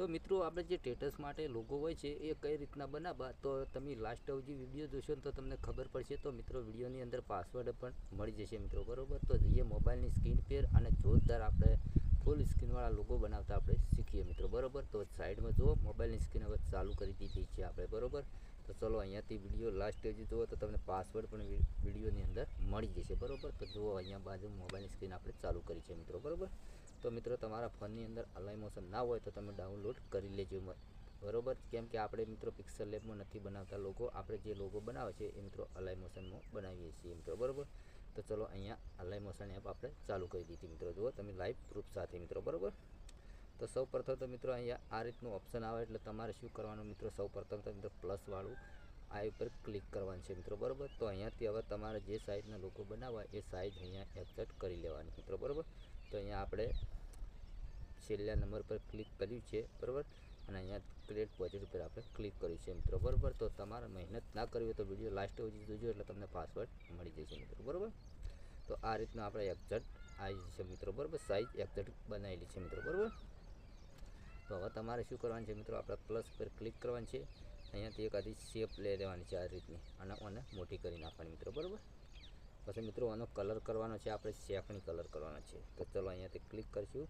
તો મિત્રો, આપણે જે સ્ટેટસ માટે લોગો હોય છે, એ કઈ રીતના બનાવવા? તો તમે લાસ્ટ સુધી વીડિયો જોશો તો તમને ખબર પડશે. તો મિત્રો વિડીયોની અંદર પાસવર્ડ પણ મળી જશે મિત્રો, બરોબર? તો જઈએ મોબાઈલની સ્ક્રીન પર અને જોરદાર આપણે ફૂલ સ્ક્રીનવાળા લોગો બનાવતા આપણે શીખીએ મિત્રો, બરોબર? તો સાઈડમાં જુઓ મોબાઈલની સ્ક્રીન હવે ચાલુ કરી દીધી છે આપણે, બરોબર? તો ચલો અહીંયાથી વીડિયો લાસ્ટ સુધી જુઓ તો તમને પાસવર્ડ પણ વિડીયોની અંદર મળી જશે, બરોબર? તો જુઓ અહીંયા બાજુ મોબાઈલની સ્ક્રીન આપણે ચાલુ કરી છે મિત્રો, બરોબર? તો મિત્રો, તમારા ફોનની અંદર અલાઈ મોશન ના હોય તો તમે ડાઉનલોડ કરી લેજો બરોબર? કેમ કે આપણે મિત્રો પિક્સલ લેબમાં નથી બનાવતા લોગો આપણે જે લોગો બનાવે છે એ મિત્રો અલાઈ મોશનમાં બનાવીએ છીએ મિત્રો, બરોબર? તો ચલો અહીંયા અલાઈ મોશન એપ આપણે ચાલુ કરી દીધી મિત્રો. જુઓ, તમે લાઈવ પ્રૂફ સાથે મિત્રો, બરોબર? તો સૌ પ્રથમ તો મિત્રો અહીંયા આ રીતનું ઓપ્શન આવે એટલે તમારે શું કરવાનું મિત્રો? સૌ પ્રથમ તો મિત્રો પ્લસવાળું આ ઉપર ક્લિક કરવાનું છે મિત્રો, બરાબર? તો અહીંયાથી હવે તમારે જે સાઇઝના લોકો બનાવવા એ સાઇઝ અહીંયા એક્સેપ્ટ કરી લેવાની મિત્રો, બરોબર? તો અહીંયા આપણે છેલ્લા નંબર પર ક્લિક કર્યું છે, બરાબર? અને અહીંયા ક્રિએટ પ્રોજેક્ટ ઉપર આપણે ક્લિક કર્યું છે મિત્રો, બરાબર? તો તમારે મહેનત ના કરવી હોય તો વીડિયો લાસ્ટ સુધી જોજો, એટલે તમને પાસવર્ડ મળી જશે મિત્રો, બરોબર? તો આ રીતના આપણે એક્ઝેટ આવી છે મિત્રો, બરાબર? સાઇઝ એક્ઝેટ બનાવેલી છે મિત્રો, બરોબર? તો હવે તમારે શું કરવાનું છે મિત્રો, આપણે પ્લસ પર ક્લિક કરવાનું છે. અહીંયાથી એક આધી શેપ લઈ લેવાની છે આ રીતની, અને ઓને મોટી કરી નાખવાની મિત્રો, બરોબર? પછી મિત્રો, આનો કલર કરવાનો છે, આપણે શેકણી કલર કરવાનો છે. તો ચલો અહીંયાથી ક્લિક કરીશું.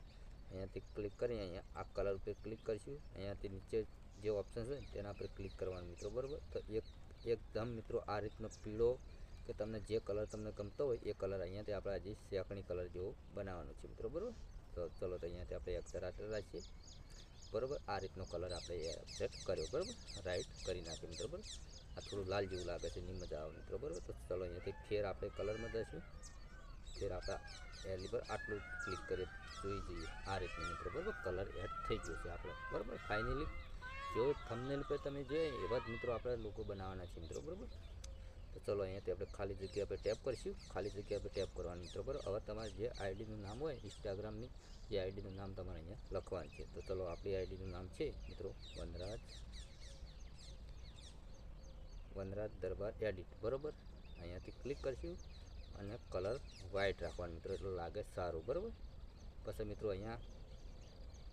અહીંયાથી ક્લિક કરી, અહીંયા આ કલર ઉપર ક્લિક કરીશું. અહીંયાથી નીચે જે ઓપ્શન છે તેના પર ક્લિક કરવાનું મિત્રો, બરાબર? તો એક, એકદમ મિત્રો, આ રીતનો પીળો કે તમને જે કલર તમને ગમતો હોય, એ કલર અહીંયાથી આપણે આજે શેકણી કલર જેવો બનાવવાનો છે મિત્રો, બરાબર? તો ચલો તો અહીંયાથી આપણે એક્સર રાખીએ. બરાબર? આ રીતનો કલર આપણે સેટ કર્યો, બરાબર? રાઈટ કરી નાખીએ મિત્રો, બરોબર? આ થોડું લાલ જેવું લાગે છે, નહીં મજા આવે મિત્રો બરોબર? તો ચલો અહીંયાથી ફેર આપણે કલરમાં જઈશું. ફેર આપણા એલી પર આટલું ક્લિક કરીએ, જોઈ જઈએ આ રીતનું મિત્રો. બરાબર? કલર એડ થઈ ગયો છે આપણે. બરાબર? ફાઇનલી જો થમનેલ પર તમે જોઈએ એવા જ મિત્રો આપણે લોકો બનાવવાના છે મિત્રો, બરાબર? તો ચલો અહીંયાથી આપણે ખાલી જગ્યા પર ટેપ કરીશું. ખાલી જગ્યા પર ટેપ કરવાનું મિત્રો, બરાબર? હવે તમારે જે આઈડીનું નામ હોય ઇન્સ્ટાગ્રામની જે આઈડીનું નામ તમારે અહીંયા લખવાનું છે. તો ચલો, આપણી આઈડીનું નામ છે મિત્રો, વનરાજ વનરાજ દરબાર એડિટ બરોબર? અહીંયાથી ક્લિક કરશું અને કલર વ્હાઇટ રાખવાનો મિત્રો, એટલે લાગે સારું, બરાબર? પછી મિત્રો અહીંયા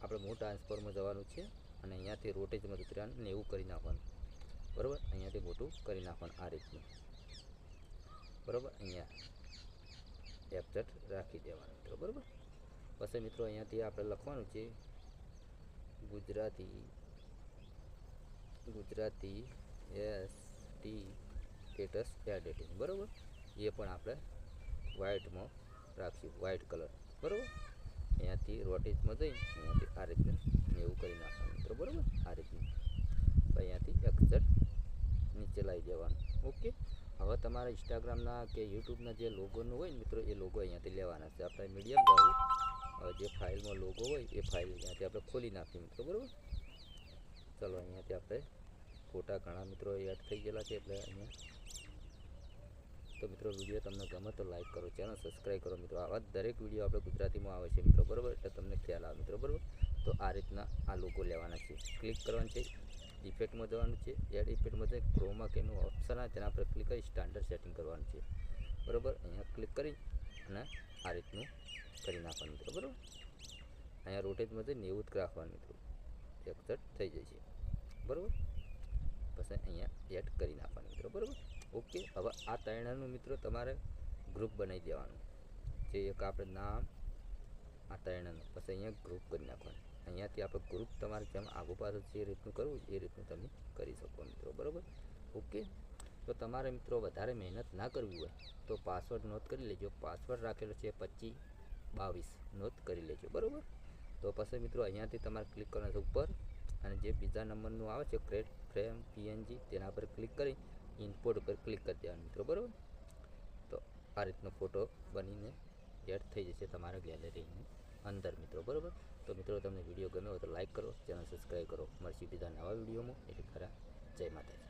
આપણે મોટા ટ્રાન્સફોર્મર જવાનું છે અને અહીંયાથી રોટેજમાં ને એવું કરી નાખવાનું, બરાબર? અહીંયાથી મોટું કરી નાખવાનું આ રીતનું, બરાબર? અહીંયા એક્ઝેક્ટ રાખી દેવાનું મિત્રો, બરાબર? પછી મિત્રો અહીંયાથી આપણે લખવાનું છે Gujarati Gujarati S T status editing બરાબર? એ પણ આપણે વ્હાઇટમાં રાખીએ વ્હાઇટ કલર બરાબર? અહીંયાથી રોટેજમાં જઈ અહીંયાથી આ રીતનું એવું કરી નાખવાનું, મિત્રો, બરાબર? આ રીતનું. અહીંયાથી એક્ઝેટ નીચે લાવી દેવાનું. ઓકે હવે તમારા ઇન્સ્ટાગ્રામના કે યુટ્યુબના જે લોગોનું હોય ને મિત્રો, એ લોગો અહીંયાથી લેવાના છે. આપણે મીડિયમ જવું જે ફાઇલમાં લોગો હોય, એ ફાઇલ અહીંયાથી આપણે ખોલી નાખીએ, મિત્રો, બરાબર? ચલો, અહીંયાથી આપણે ફોટા ઘણા મિત્રો એડ થઈ ગયેલા છે એટલે અહીંયા. તો મિત્રો વીડિયો તમને ગમે તો લાઈક કરો ચેનલ સબસ્ક્રાઈબ કરો મિત્રો. આવા દરેક વીડિયો આપણે ગુજરાતીમાં આવે છે મિત્રો, બરાબર? એટલે તમને ખ્યાલ આવે મિત્રો, બરાબર? તો આ રીતના આ લોકો લેવાના છે. ક્લિક કરવાનું છે ઇફેક્ટમાં જવાનું છે. એડ ઇફેક્ટમાં જઈ ક્રોમા કેનું ઓપ્શન આવે તેના પર ક્લિક કરી સ્ટાન્ડર્ડ સેટિંગ કરવાનું છે. બરાબર? અહીંયા ક્લિક કરી અને આ રીતનું કરી નાખવાનું મિત્રો, બરાબર? અહીંયા રોટેજમાં જઈને નેવું જ રાખવાનું મિત્રો. એક્ઝેક્ટ થઈ જાય છે. બરોબર? પછી અહીંયા એડ કરી નાખવાનું મિત્રો, બરોબર? ઓકે હવે આ ત્રણનું મિત્રો તમારે ગ્રુપ બનાવી દેવાનું. જે એક આપણે નામ, આ ત્રણનું. પછી અહીંયા ગ્રુપ કરી નાખવાનું. અહીંયાથી આપણે ગ્રુપ તમારે જેમ આગુ પાછળ જે રીતનું કરવું એ રીતનું તમે કરી શકો મિત્રો, બરાબર? ઓકે તો તમારે મિત્રો વધારે મહેનત ના કરવી હોય, તો પાસવર્ડ નોંધ કરી લેજો. પાસવર્ડ રાખેલો છે પચીસ બાવીસ, નોંધ કરી લેજો, બરાબર? તો પછી મિત્રો અહીંયાથી તમારે ક્લિક કરવાનું છે ઉપર. અને જે બીજા નંબરનું આવે છે ક્રેટ ફ્રેમ પીએનજી તેના પર ક્લિક કરી ઇનપોર્ટ ઉપર ક્લિક કરી દેવાનું મિત્રો, બરાબર? તો આ રીતનો ફોટો બનીને એડ થઈ જશે તમારા ગેલેરીની અંદર મિત્રો, બરાબર? તો મિત્રો, તમને વીડિયો ગમ્યો હોય તો લાઈક કરો ચેનલ સબસ્ક્રાઈબ કરો. મળશે બીજા નવા વિડીયોમાં એટલે ખરા. જય માતાજી.